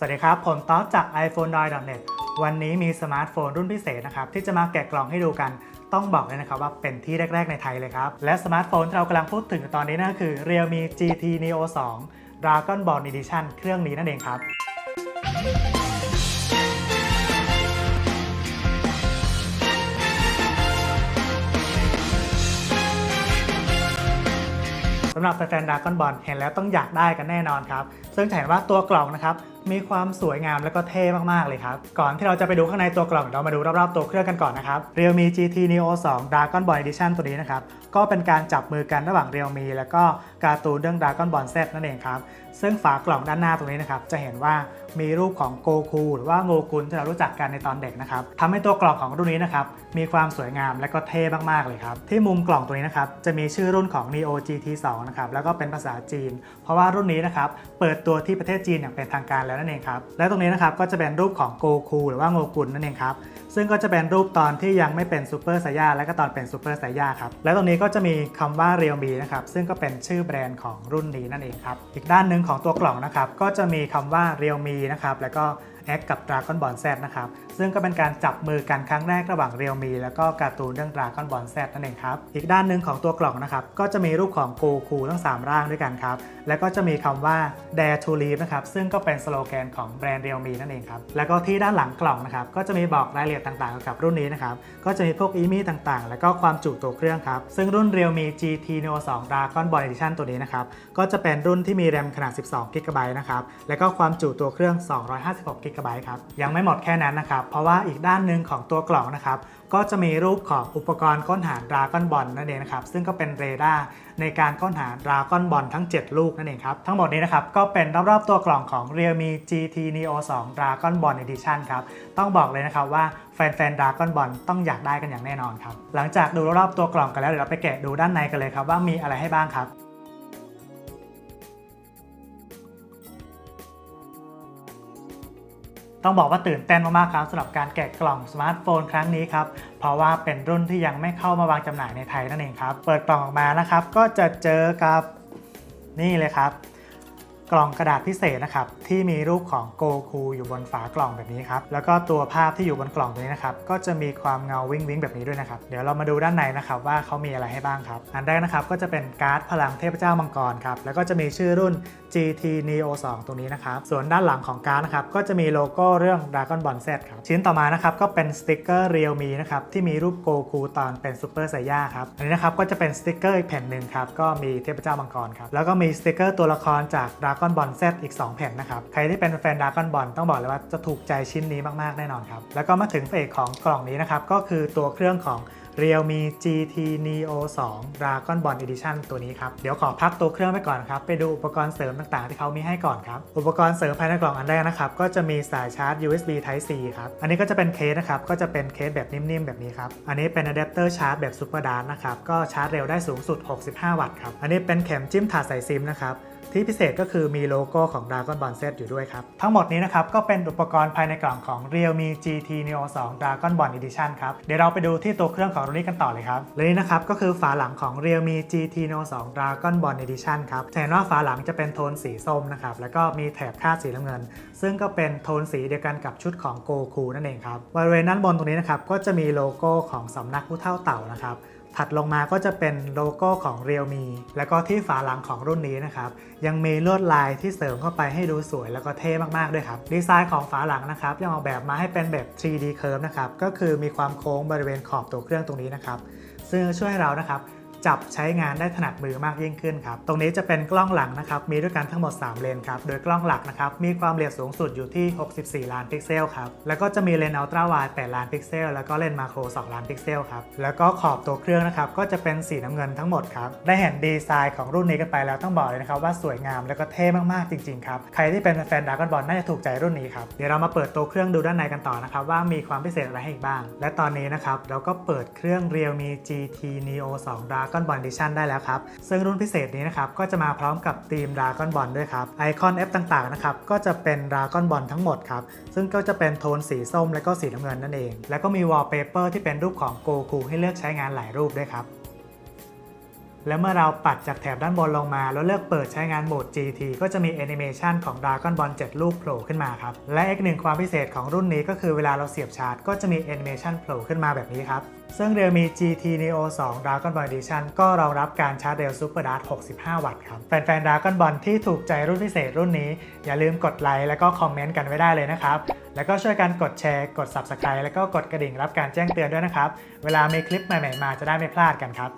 สวัสดีครับ ผมต๊อกจาก iPhone d o i n e t วันนี้มีสมาร์ทโฟนรุ่นพิเศษนะครับ ที่จะมาแกะกล่องให้ดูกัน ต้องบอกเลยนะครับว่าเป็นที่แรก ๆ ในไทยเลยครับ และสมาร์ทโฟนที่เรากำลังพูดถึงตอนนี้นั่นก็คือ Realme GT Neo 2 Dragon Ball Edition เครื่องนี้นั่นเองครับสำหรับแฟนๆดากอนบอลเห็นแล้วต้องอยากได้กันแน่นอนครับ ซึ่งเห็นว่าตัวกล่องนะครับ มีความสวยงามและก็เท่มากๆเลยครับ ก่อนที่เราจะไปดูข้างในตัวกล่องเรามาดูรอบๆตัวเครื่องกันก่อนนะครับ Realme GT Neo 2 Dragon Ball Edition ตัวนี้นะครับ ก็เป็นการจับมือกันระหว่าง Realme แล้วก็การ์ตูนเรื่อง Dragon Ball Z นั่นเองครับ ซึ่งฝากล่องด้านหน้าตรงนี้นะครับจะเห็นว่ามีรูปของโกคูหรือว่าโงกุนที่เรารู้จักกันในตอนเด็กนะครับทำให้ตัวกล่องของรุ่นนี้นะครับมีความสวยงามและก็เท่มากๆเลยครับที่มุมกล่องตัวนี้นะครับจะมีชื่อรุ่นของ Neo GT 2 นะครับแล้วก็เป็นภาษาจีน เพราะว่ารุ่นนี้นะครับเปิดตัวที่ประเทศจีนอย่างเป็นทางการแล้วนั่นเองครับและตรงนี้นะครับก็จะเป็นรูปของโกคูหรือว่าโงกุนนั่นเองครับซึ่งก็จะเป็นรูปตอนที่ยังไม่เป็นซูเปอร์ไซย่าและก็ตอนเป็นซูเปอร์ไซย่าครับและตรงนี้ก็จะมีคำว่า Realme นะครับซึ่งก็เป็นชื่อแบรนด์ของรุ่นนี้นั่นเองครับอีกด้านหนึ่งของตัวกล่องนะครับก็จะมีคำว่า Realme นะครับแล้วก็ X กับ Dragon Ball Z นะครับ ซึ่งก็เป็นการจับมือกันครั้งแรกระหว่าง Realme แล้วก็การ์ตูนเรื่อง Dragon Ball Z นั่นเองครับ อีกด้านหนึ่งของตัวกล่องนะครับ ก็จะมีรูปของโกคูทั้ง 3 ร่างด้วยกันครับ แล้วก็จะมีคำว่า Dare to Live นะครับ ซึ่งก็เป็นสโลแกนของแบรนด์ Realme นั่นเองครับ แล้วก็ที่ด้านหลังกล่องนะครับ ก็จะมีบอกรายละเอียดต่างๆเกี่ยวกับรุ่นนี้นะครับ ก็จะมีพวกอีมี่ต่างๆ แล้วก็ความจุตัวเครื่องครับ ซึ่งรุ่น Realme GT Neo 2 Dragon Ball Edition ตัวนี้นะครับ ก็จะเป็นรุ่นที่มีแรมขนาด 12 g b นะครับ แล้วก็ความจุตัวเครื่อง 256 g b ครับ ยังไม่หมดแค่นั้นนะครับ เพราะว่าอีกด้านหนึ่งของตัวกล่องนะครับ ก็จะมีรูปของอุปกรณ์ค้นหา Dragon Ball นั่นเองนะครับ ซึ่งก็เป็นเรดาร์ในการค้นหา Dragon Ball ทั้ง 7 ลูกนั่นเองครับ ทั้งหมดนี้นะครับ ก็เป็นรอบๆตัวกล่องของ Realme GT Neo 2 Dragon Ball Edition ครับ ต้องบอกเลยนะครับว่าแฟนๆ Dragon Ball ต้องอยากได้กันอย่างแน่นอนครับ หลังจากดูรอบๆตัวกล่องกันแล้วเดี๋ยวเราไปแกะดูด้านในกันเลยครับว่ามีอะไรให้บ้างครับ ต้องบอกว่าตื่นเต้นมากๆครับสำหรับการแกะกล่องสมาร์ทโฟนครั้งนี้ครับ เพราะว่าเป็นรุ่นที่ยังไม่เข้ามาวางจำหน่ายในไทยนั่นเองครับ เปิดกล่องออกมานะครับ ก็จะเจอกับนี่เลยครับ กล่องกระดาษพิเศษนะครับที่มีรูปของโกคูอยู่บนฝากล่องแบบนี้ครับแล้วก็ตัวภาพที่อยู่บนกล่องตัวนี้นะครับก็จะมีความเงาวิ้งวิ้งแบบนี้ด้วยนะครับเดี๋ยวเรามาดูด้านในนะครับว่าเขามีอะไรให้บ้างครับ อันแรกนะครับก็จะเป็นการ์ดพลังเทพเจ้ามังกรครับแล้วก็จะมีชื่อรุ่น GT Neo 2 ตรงนี้นะครับส่วนด้านหลังของการ์ดนะครับก็จะมีโลโก้เรื่อง Dragon Ball Z ครับชิ้นต่อมานะครับก็เป็นสติกเกอร์ Realme นะครับที่มีรูปโกคูตอนเป็นซูเปอร์ไซย่าครับอันนี้นะครับก็จะเป็นสติกเกอร์อีกแผ่นหนึ่งครับก็มีเทพเจ้ามังกรครับแล้วก็มีสติกเกอร์ตัวละครจาก Dragon Ball Z อีก 2 แผ่นนะครับ ใครที่เป็นแฟน Dragon Ball ต้องบอกเลยว่าจะถูกใจชิ้นนี้มากๆแน่นอนครับ แล้วก็มาถึงเอกของกล่องนี้นะครับ ก็คือตัวเครื่องของ Realme GT Neo 2 Dragon Ball Edition ตัวนี้ครับ เดี๋ยวขอพักตัวเครื่องไปก่อนครับ ไปดูอุปกรณ์เสริมต่างๆ ที่เขามีให้ก่อนครับ อุปกรณ์เสริมภายในกล่องอันแรกนะครับ ก็จะมีสายชาร์จ USB Type C ครับ อันนี้ก็จะเป็นเคสนะครับ ก็จะเป็นเคสแบบนิ่มๆ แบบนี้ครับ อันนี้เป็นอะแดปเตอร์ชาร์จแบบ Super Dart นะครับ ก็ชาร์จเร็วได้สูงสุด 65 วัตต์ครับ อันนี้เป็นเข็มจิ้มถาดใส่ซิมนะครับ ที่พิเศษก็คือมีโลโก้ของ Dragon Ball Z อยู่ด้วยครับ ทั้งหมดนี้นะครับ ก็เป็นอุปกรณ์ภายในกล่องของ Realme GT Neo 2 Dragon Ball Edition ครับ เดี๋ยวเราไปดูที่ตัวเครื่องของรุ่นนี้กันต่อเลยครับและนี่นะครับ ก็คือฝาหลังของ Realme GT Neo 2 Dragon Ball Edition ครับจะเห็นว่าฝาหลังจะเป็นโทนสีส้มนะครับแล้วก็มีแถบคาดสีน้ำเงิน ซึ่งก็เป็นโทนสีเดียวกันกับชุดของโกคูนั่นเองครับบริเวณด้านบนตรงนี้นะครับก็จะมีโลโก้ของสำนักผู้เท่าเต่านะครับ ถัดลงมาก็จะเป็นโลโก้ของ Realme แล้วก็ที่ฝาหลังของรุ่นนี้นะครับ ยังมีลวดลายที่เสริมเข้าไปให้ดูสวยแล้วก็เท่มากๆด้วยครับ ดีไซน์ของฝาหลังนะครับ ยังออกแบบมาให้เป็นแบบ 3D curve นะครับ ก็คือมีความโค้งบริเวณขอบตัวเครื่องตรงนี้นะครับ ซึ่งช่วยให้เรานะครับ จับใช้งานได้ถนัดมือมากยิ่งขึ้นครับ ตรงนี้จะเป็นกล้องหลังนะครับ มีด้วยกันทั้งหมด 3 เลนครับ โดยกล้องหลักนะครับ มีความละเอียดสูงสุดอยู่ที่ 64 ล้านพิกเซลครับ แล้วก็จะมีเลนอัลตร้าไวด์8ล้านพิกเซล แล้วก็เลนมาโคร 2 ล้านพิกเซลครับ แล้วก็ขอบตัวเครื่องนะครับ ก็จะเป็นสีน้ำเงินทั้งหมดครับ ได้เห็นดีไซน์ของรุ่นนี้กันไปแล้วต้องบอกเลยนะครับว่าสวยงามแล้วก็เท่มากๆจริงๆครับ ใครที่เป็นแฟนดากอนบอลน่าจะถูกใจรุ่นนี้ครับ เดี๋ยวเรามาเปิดตัวเครื่องดูด้านในกันต่อนะครับว่ามีความพิเศษอะไรให้อีกบ้าง และตอนนี้นะครับเราก็เปิดเครื่อง Realme GT Neo 2 Dragon Ball Edition ได้แล้วครับ ซึ่งรุ่นพิเศษนี้นะครับก็จะมาพร้อมกับธีม Dragon Ball ด้วยครับ ไอคอนแอปต่างๆนะครับก็จะเป็น Dragon Ball ทั้งหมดครับ ซึ่งก็จะเป็นโทนสีส้มและก็สีน้ำเงินนั่นเอง แล้วก็มีวอลเปเปอร์ที่เป็นรูปของโกคูให้เลือกใช้งานหลายรูปด้วยครับ แล้วเมื่อเราปัดจากแถบด้านบนลงมา แล้วเลือกเปิดใช้งานโหมด GT ก็จะมีแอนิเมชันของ Dragon Ball 7 ลูกโผล่ขึ้นมาครับ และอีกหนึ่งความพิเศษของรุ่นนี้ก็คือเวลาเราเสียบชาร์จก็จะมีแอนิเมชันโผล่ขึ้นมาแบบนี้ครับ ซึ่ง Realme GT Neo 2 Dragon Ball Edition ก็รองรับการชาร์จเร็ว Super Dart 65 วัตต์ครับ แฟนๆ Dragon Ball ที่ถูกใจรุ่นพิเศษรุ่นนี้ อย่าลืมกดไลค์แล้วก็คอมเมนต์กันไว้ได้เลยนะครับแล้วก็ช่วยกันกดแชร์ กด Subscribe แล้วก็กดกระดิ่งรับการแจ้งเตือนด้วยนะครับเวลามีคลิปใหม่ๆมาจะได้ไม่พลาดกันครับ